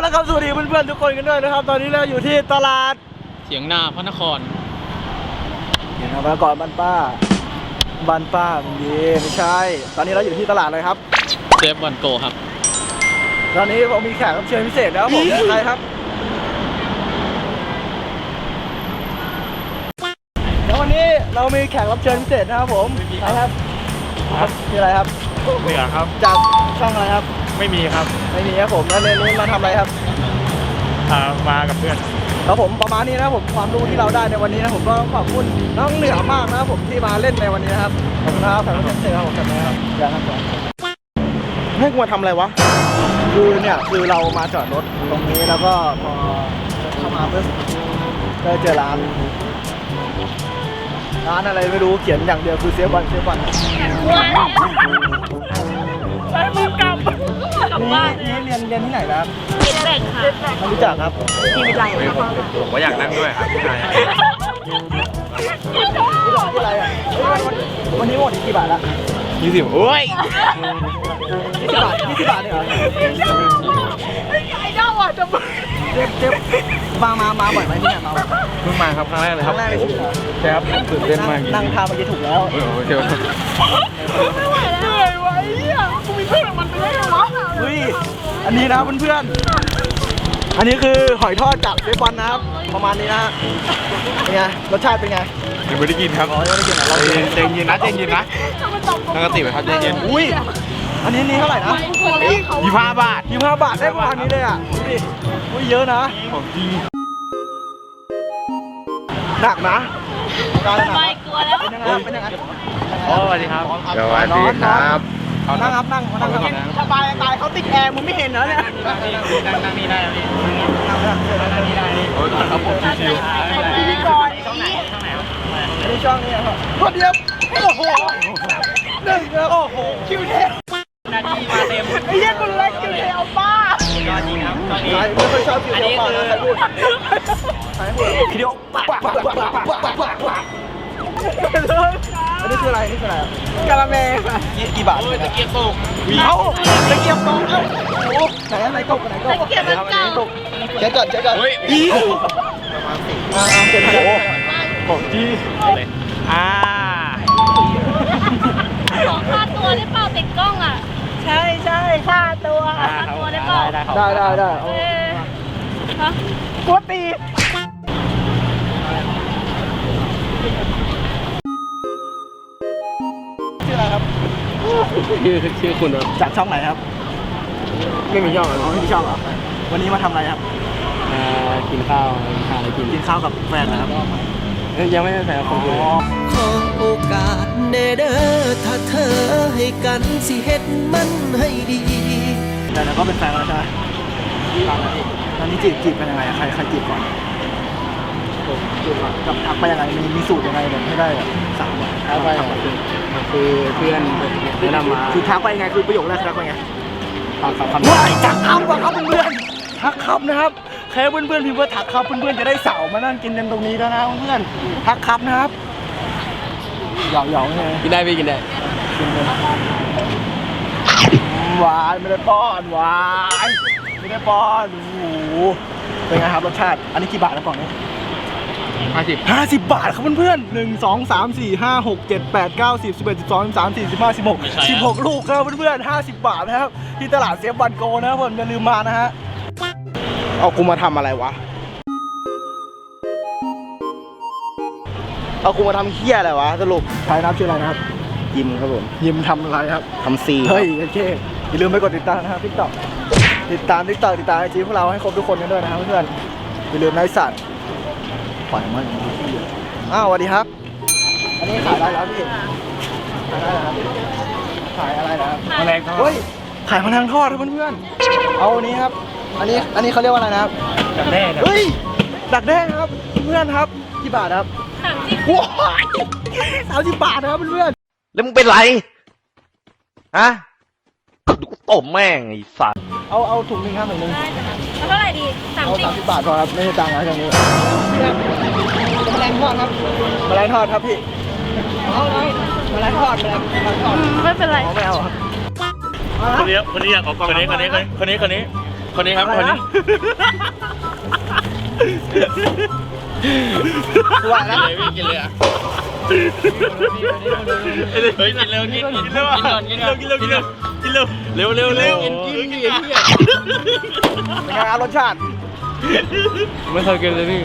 แล้วครับสวัสดีเพื่อนๆทุกคนกันด้วยนะครับ ตอนนี้เราอยู่ที่ตลาดเสียงนาพระนครเห็นครับก่อนบ้านป้าบ้านป้ามึงดีไม่ใช่ ตอนนี้เราอยู่ที่ตลาดเลยครับเซฟวันโกครับ ตอนนี้เรามีแขกรับเชิญพิเศษแล้วผมใครครับเดี๋ยววันนี้เรามีแขกรับเชิญพิเศษนะครับผมใครครับครับมีอะไรครับเหนือครับจากช่องอะไรครับ ไม่มีครับไม่มีครับผมแล้วเรนนี้มาทำอะไรครับ อ่ามากับเพื่อน ครับผมประมาณนี้นะครับผมความรู้ที่เราได้ในวันนี้นะผมก็ต้องขอบคุณน้องเหนือมากนะครับผมที่มาเล่นในวันนี้นะครับขอบคุณครับแขกรับเชิญพิเศษครับผมจำได้ครับอย่าครับผมให้กูมาทำอะไรวะคือเนี่ยคือเรามาจอดรถตรงนี้แล้วก็พอเข้ามาปุ๊บก็เจอร้านร้านอะไรไม่รู้เขียนอย่างเดียวคือเซฟวันเซฟวันไปมึงกลับ กลับนี่บ้านนี่เรียนเรียนที่ไหนนะครับเด็กค่ะไม่รู้จักครับที่วิไลค่ะผมก็อยากนั่งด้วยครับพี่นายที่อะไรอะเฮ้ยวันวันนี้หมดกี่บาทละยี่สิบโอ้ยยี่สิบบาทยี่สิบบาทเนี่ยเหรอไอ้เจ้าอะจะมึงเซฟเซฟมามามาบ่อยไหมที่เนี่ยมาบ่อยไหมเพิ่งมาครับครั้งแรกเลยคครัรั้บงแรกในชีวิตเหรอใช่ครับตื่นเต้นมากจริงนั่งทางเมื่อกี้ถูกแล้วเออโอเคครับไม่ไหวแล้วเหนื่ อันนี้นะเพื่อนๆ อันนี้คือหอยทอดจากเซฟวันนะครับ ประมาณนี้นะฮะเป็นไง รสชาติเป็นไง ยังไม่ได้กินครับอ๋อยังไม่ได้กินอะเราใจกินเย็นนะใจเย็นนะตั้งสติไว้ครับใจเย็นอุ้ย อันนี้นี่เท่าไหร่นะยี่ห้าบาทยี่ห้าบาทได้ประมาณนี้เลยอะดูดิอุ้ยเยอะนะของจริงหนักนะการหนักไปนะกลัวแล้วเป็นยังไงเป็นยังไงอ๋อสวัสดีครับสวัสดีครับ เขานั่งครับนั่งนั่งสบายตายเขาติดแอร์มึงไม่เห็นเหรอเนี่ยนั่งนั่งนี่ได้พี่นั่งนี่ได้โอ้ยครับผมชิวๆพิธีกรช่องไหนช่องไหนครับช่องนี้ครับคนเดียวโอ้โหหนึ่งโอ้โหคิวเทปนาทีมาเต็มไอ้เหี้ยคนแรกคิวเทปเอาป้าจริงครับตอนนี้ไม่ค่อยชอบคิวเทปป้าแต่พูดคิวเทปป้าป้าป้าป้าป้าป้า นนี้คืออะไรนี่คืออะไรกะละแมยี่กี่บาทโอ้ยตะเกียบตกเอ้าตะเกียบตกเอ้าโอ้ไหนอะไรตกไหนตกเกียร์มันเก่าตกเช็คก่อนเช็คก่อนเฮ้ยอีมาเจ็ดพันของจริงอ่าขอค่าตัวได้เปล่าติดกล้องอะ ใช่ใช่ค่าตัวค่าตัวได้เปล่าได้ได้ได้เออฮะกลัวตี ชื่อชื่อคุณครับจากช่องไหนครับไม่มีช่องอ๋อไม่มีช่องเหรอวันนี้มาทำอะไรครับอ่ากินข้าวหาอะไรกินกินข้าวกับแฟนนะครับเอ้ยยังไม่ได้ใส่ของคุณเลยขอโอกาสแน่เด้อถ้าเธอให้กันสิเฮ็ดมันให้ดี แต่แล้วก็เป็นแฟนแล้วใช่ไหมตอนนี้จีบจีบกันยังไงอะใครใครจีบก่อน จีบก่อนกับทักไปยังไงมีมีสูตรยังไงแบบให้ได้แบบสาวอะถ้าไปอะคือคือเพื่อนแนะนำมาคือทักไปยังไงคือประโยคแรกทักไปไงฝากคำคำว้ายทักคำก่อนครับเพื่อนๆทักคำนะครับแค่เพื่อนๆพิมพ์ว่าทักครับเพื่อนๆจะได้สาวมานั่งกินกันตรงนี้แล้วนะเพื่อนๆทักครับนะครับหยอกหยอกๆไงกินได้พี่กินได้กินเลยหวานไม่ได้ป้อนหวานไม่ได้ป้อนโอ้โหเป็นไงครับรสชาติอันนี้กี่บาทนะกล่องนี้ ห้าสิบห้าสิบบาทครับเพื่อนๆหนึ่งสองสามสี่ห้าหกเจ็ดแปดเก้าสิบสิบเอ็ดสิบสองสิบสามสี่สิบห้าสิบหกสิบหกลูกครับเพื่อนๆห้าสิบบาทนะครับ ที่ตลาดเซฟวันโกนะครับผมอย่าลืมมานะฮะ เอากูมาทำอะไรวะ เอากูมาทำเฮี้ยอะไรวะสรุปใครนะครับชื่ออะไรนะครับ ยิมครับผม ยิมทำอะไรครับทำซีเฮ้ยโอเคอย่าลืมไปกดติดตามนะครับทิกตอกติดตามทิกตอกติดตามไอจีพวกเราให้ครบทุกคนกันด้วยนะครับเพื่อนๆอย่าลืมนะไอสัตว์ ปล่อยมันอ้าวสวัสดีครับ อันนี้ขายอะไรแล้วพี่ขายอะไรแล้วครับขายอะไรนะครับแมลงทอดเฮ้ยขายพนังทอดครับเพื่อนๆเอาอันนี้ครับ อันนี้อันนี้เขาเรียกว่าอะไรนะครับกับแน่ครับเฮ้ยดักแด้ครับเพื่อนครับกี่บาทครับถามจริงว้ายสามสิบบาทนะครับเพื่อนแล้วมึงเป็นไรฮะดูกูตบแม่งไอ้สัตว์ๆเอาเอาถุงหนึงครับถุงหนึงได้จ้ะเอาเท่าไหร่ดีสามเอาสิบสามสิบบาทพอครับไม่ใช่ตังค์นะตรงนี้แมลงทอดครับแมลงทอดครับพี่เอาเลยแมลงทอดแมลงแมลงทอดไม่เป็นไรเอาไม่เอาครับคนนี้คนนี้อยากออกกล้องคนนี้คนนี้คนนี้คนนี้คนนี้ครับคนนี้ว่าแล้วเลยพี่กินเลยอะเฮ้ยกินเร็วกินกินเร็วกินก่อนกินก่อนกินเร็วกินเร็วกินเร็วเร็วเร็วเร็วกินกินกินเป็นไงครับรสชาติ ไม่เคยกินเลยพี่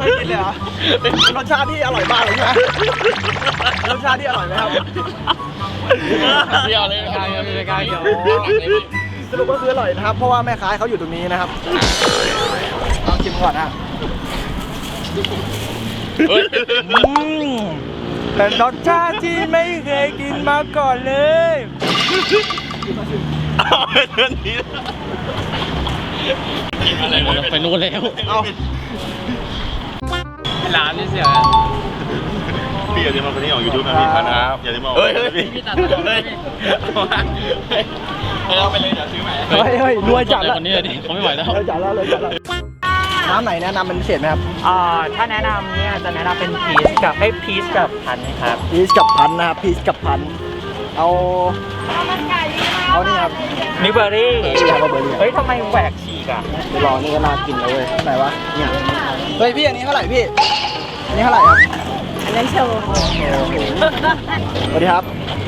ไม่กินเลยเหรอเป็นรสชาติที่อร่อยมากเลยใช่ไหมรสชาติที่อร่อยไหมครับเปรี้ยวเลยกายมีกายเขียวสรุปก็คืออร่อยนะครับ เพราะว่าแม่ค้าเขาอยู่ตรงนี้นะครับลองชิมก่อนนะเฮ้ยเป็นรสชาติที่ไม่เคยกินมาก่อนเลยเอาไปเดินหนี้อะ ไรวะไปนู่นแล้ว เอาร้านนี่เสียพี่อย่าลืมมาคนนี้ออกยูทูบนะพี่ครับอย่าลืมมาเฮ้ยเฮ้ยพี่พี่ตัดต่อเลยเอามาเฮ้ยเอาไปเลยเดี๋ยวซื้อใหม่เฮ้ยเฮ้ยรวยจัดแล้วคนนี้ดิเขาไม่ไหวแล้วรวยจัดแล้วรวยจัดแล้วน้ำไหนแนะนำเป็นพิเศษไหมครับอ่าถ้าแนะนำเนี่ยจะแนะนำเป็นพีชกับไอ้พีชกับพันครับพีชกับพันนะครับพีชกับพัน เอาเอามันไก่ดีมากเอานี่ครับนิวเบอร์รี่เอาเบอร์รี่เฮ้ยทำไมแหวกฉีกอะไปรอนี่ก็น่ากินแล้วเว้ยไหนวะเนี่ยเฮ้ยพี่อันนี้เท่าไหร่พี่ อันนี้เท่าไหร่ครับอันนั้นโชว์สวัสดีครับ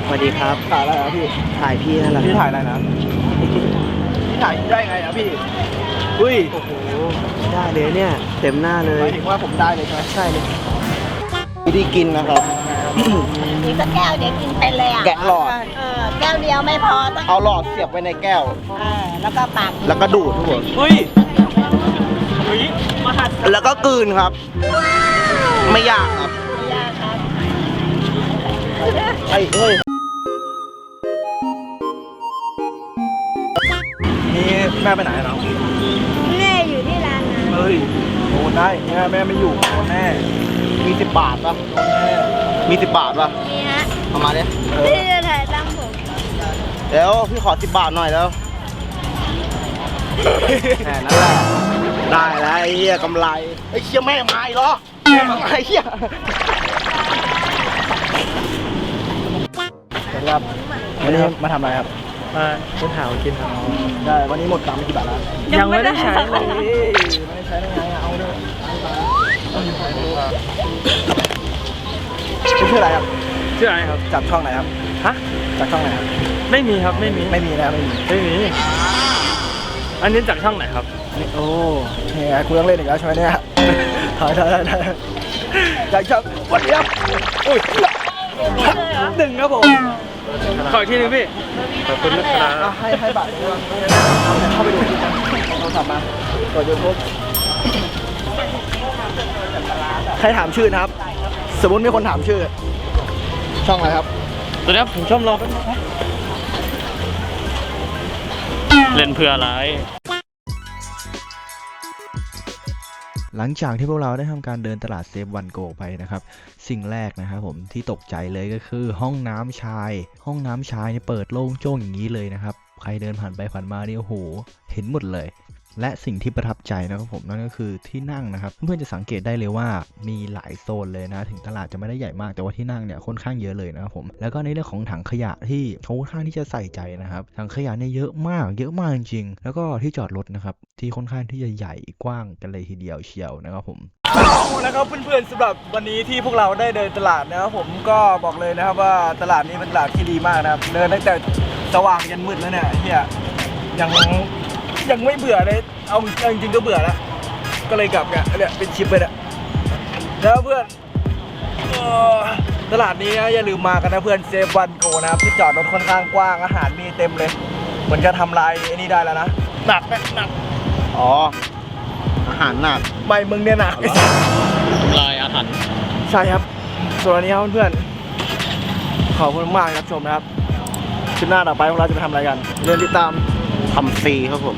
สวัสดีครับถ่ายอะไรครับพี่ถ่ายพี่นั่นแหละพี่ถ่ายอะไรนะพี่ถ่ายได้ไงอะพี่อุ้ยได้เลยเนี่ย เต็มหน้าเลหยมายถึงว่าผมได้เลยใช่ไหมใช่เลยวิธีกินนะครับ มีสักแก้วเดี๋ยวกินไปเลยอะแกะหลอด เออแก้วเดียวไม่พอต้องเอาหลอดเสียบไว้ในแก้ว เออแล้วก็ปากแล้วก็ดูดทุกคนเฮ้ยเฮ้ยมหัศแล้วก็กลืนครับ ไม่ยากครับไม่ยากครับไอ้เอ้ย นี่แม่ไปไหนเนาะแม่อยู่ที่ร้านนะเฮ้ยโอนได้แม่แม่ไม่อยู่โอนแน่มีสิบบาทป่ะโอนแน่ มีสิบบาทป่ะนี่ฮะเอามาดิที่จะถ่ายตั้งผมเดี๋ยวพี่ขอสิบบาทหน่อยแล้วแค่นั้นแหละได้แล้วไอ้เหี้ยกำไรไอ้เชี่ยแม่มาอีกเหรอแม่มาไอ้เหี้ยสวัสดีครับวันนี้มาทำอะไรครับ มาคุณหาวกินครับได้ วันนี้หมดตังค์ไปกี่บาทแล้ว ยังไม่ได้ใช้เลยเฮ้ยไม่ได้ใช้ได้ไงเอาเลยคุณ ชื่ออะไรครับชื่ออะไรครับจากช่องไหนครับฮะ จากช่องไหนครับไม่มีครับ ไม่มี ไม่มีนะไม่มีไม่มี อันนี้จากช่องไหนครับ โอ้เนี่ยคุณต้องเล่นอีกแล้วใช่ไหมเนี่ยถ่ายถ่ายถ่ายถ่ายจากช่องวันนี้ครับอุ้ยหนึ่งครับผมขออีกทีหนึงพี่ ขอบคุณนะครับอะให้ให้บัตรด้วยเข้าไปดูที่โทรศัพท์มากดยูทูบใครถามชื่อนะครับ สมมติมีคนถามชื่อ ช่องอะไรครับตอนนี้ผมชอบรอแป๊บนึงนะเล่นเพื่ออะไร หลังจากที่พวกเราได้ทำการเดินตลาดเซฟวันโกไปนะครับ สิ่งแรกนะครับผมที่ตกใจเลยก็คือห้องน้ำชาย ห้องน้ำชายเนี่ยเปิดโล่งโจ้งอย่างนี้เลยนะครับ ใครเดินผ่านไปผ่านมาเนี่ยโอ้โห เห็นหมดเลย และสิ่งที่ประทับใจนะครับผมนั่นก็คือที่นั่งนะครับเพื่อนๆจะสังเกตได้เลยว่ามีหลายโซนเลยนะถึงตลาดจะไม่ได้ใหญ่มากแต่ว่าที่นั่งเนี่ยค่อนข้างเยอะเลยนะครับผมแล้วก็ในเรื่องของถังขยะที่เขาค่อนข้างที่จะใส่ใจนะครับถังขยะเนี่ยเยอะมาก เยอะมากจริงๆแล้วก็ที่จอดรถนะครับที่ค่อนข้างที่จะใหญ่กว้างกันเลยทีเดียวเชียวนะครับผมนะครับเพื่อนๆสำหรับวันนี้ที่พวกเราได้เดินตลาดนะครับผมก็บอกเลยนะครับว่าตลาดนี้เป็นตลาดที่ดีมากนะครับเดินตั้งแต่สว่างยันมืดแล้วเนี่ยเฮียยัง ยังไม่เบื่อเลยเอาเอาจริงๆก็เบื่อแล้ว ก็เลยกลับเนี่ยเนี่ยเป็นชิปไปเนี่ยแล้วเพื่อนเอ่อตลาดนี้นะอย่าลืมมากันนะเพื่อนเซฟวันโกนะครับที่จอดรถค่อนข้างกว้างอาหารมีเต็มเลย เหมือนจะทำลายไอ้นี่ได้แล้วนะหนักไหมหนักอ๋อ อาหารหนักไม่มึงเนี่ยหนักลายอาถรรพ์ใช่ครับส่วนวันนี้ครับเพื่อนๆขอบคุณมากครับชมนะครับคลิปหน้าต่อไปพวกเราจะไปทำอะไรกันเรียนติดตามทำฟรีครับผม